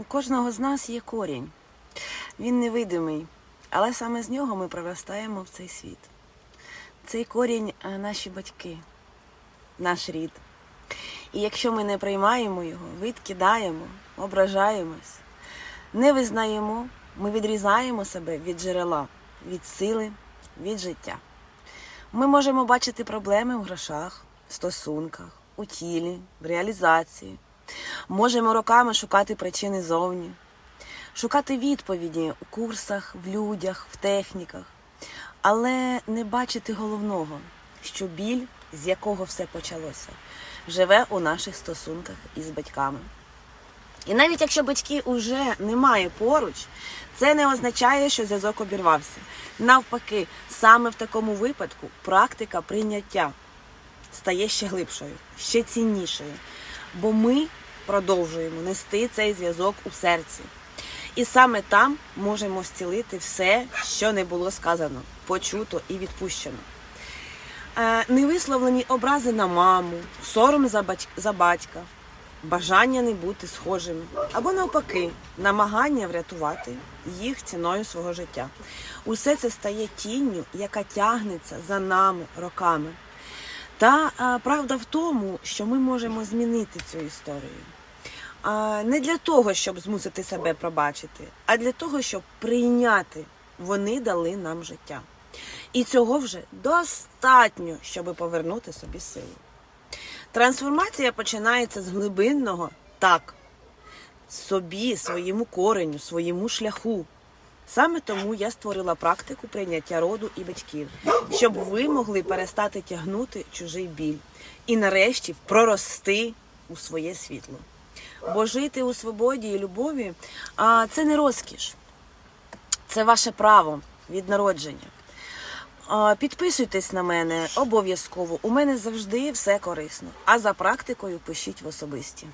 У кожного з нас є корінь. Він невидимий, але саме з нього ми проростаємо в цей світ. Цей корінь наші батьки, наш рід. І якщо ми не приймаємо його, відкидаємо, ображаємось, не визнаємо, ми відрізаємо себе від джерела, від сили, від життя. Ми можемо бачити проблеми у грошах, в стосунках, у тілі, в реалізації. Можемо роками шукати причини зовні, шукати відповіді у курсах, в людях, в техніках, але не бачити головного, що біль, з якого все почалося, живе у наших стосунках із батьками. І навіть якщо батьки уже немає поруч, це не означає, що зв'язок обірвався. Навпаки, саме в такому випадку практика прийняття стає ще глибшою, ще ціннішою, бо ми продовжуємо нести цей зв'язок у серці. І саме там можемо зцілити все, що не було сказано, почуто і відпущено. Е, Невисловлені образи на маму, сором за, бать- за батька, бажання не бути схожими, або навпаки, намагання врятувати їх ціною свого життя. Усе це стає тінню, яка тягнеться за нами роками. Та а, правда в тому, що ми можемо змінити цю історію. А, не для того, щоб змусити себе пробачити, а для того, щоб прийняти. Вони дали нам життя. І цього вже достатньо, щоб повернути собі силу. Трансформація починається з глибинного так, собі, своєму кореню, своєму шляху. Саме тому я створила практику прийняття роду і батьків, щоб ви могли перестати тягнути чужий біль і нарешті прорости у своє світло. Бо жити у свободі і любові це не розкіш, це ваше право від народження. Підписуйтесь на мене обов'язково. У мене завжди все корисно. А за практикою пишіть в особисті.